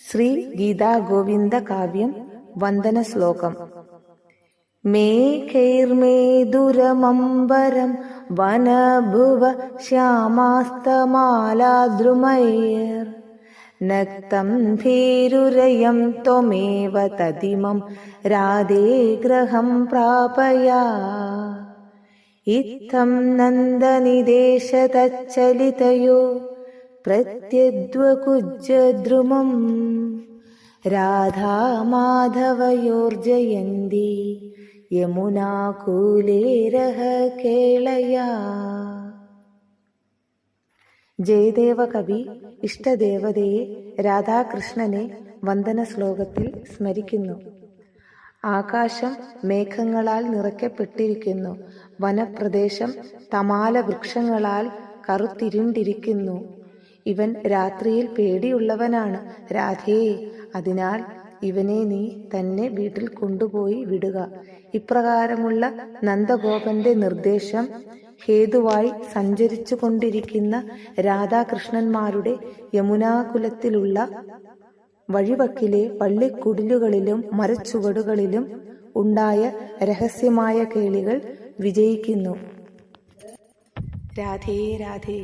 ശ്രീ ഗീതാ ഗോവിന്ദ കാവ്യം വന്ദന ശ്ലോകം മേഘൈർമേദുരമംബരം വനഭുവ ശ്യാമാസ്തമാലാദ്രുമൈർ നക്തം ഭീരുരയം ത്വമേവ തതിമം രാധേ ഗ്രഹം പ്രാപയാ. ഇത്തം നന്ദനിദേശതച്ചലിതയോ പ്രത്യദ്വകുജദ്രുമം രാധാമാധവയോർജയന്തി യമുനാകൂലേരഹ കേളയാ. ജയദേവ കവി ഇഷ്ടദേവതയെ രാധാകൃഷ്ണനെ വന്ദന ശ്ലോകത്തിൽ സ്മരിക്കുന്നു. ആകാശം മേഘങ്ങളാൽ നിറയ്ക്കപ്പെട്ടിരിക്കുന്നു. വനപ്രദേശം തമാല വൃക്ഷങ്ങളാൽ കറുത്തിരുണ്ടിരിക്കുന്നു. ഇവൻ രാത്രിയിൽ പേടിയുള്ളവനാണ്. രാധേ അതിനാൽ ഇവനെ നീ തന്നെ വീട്ടിൽ കൊണ്ടുപോയി വിടുക. ഇപ്രകാരമുള്ള നന്ദഗോപന്റെ നിർദ്ദേശം ഹേതുവായി സഞ്ചരിച്ചു കൊണ്ടിരിക്കുന്ന രാധാകൃഷ്ണന്മാരുടെ യമുനാകുലത്തിലുള്ള വഴിവക്കിലെ പള്ളിക്കുടിലുകളിലും മരച്ചുവടുകളിലും ഉണ്ടായ രഹസ്യമായ കേളികൾ വിജയിക്കുന്നു. രാധേ രാധേ.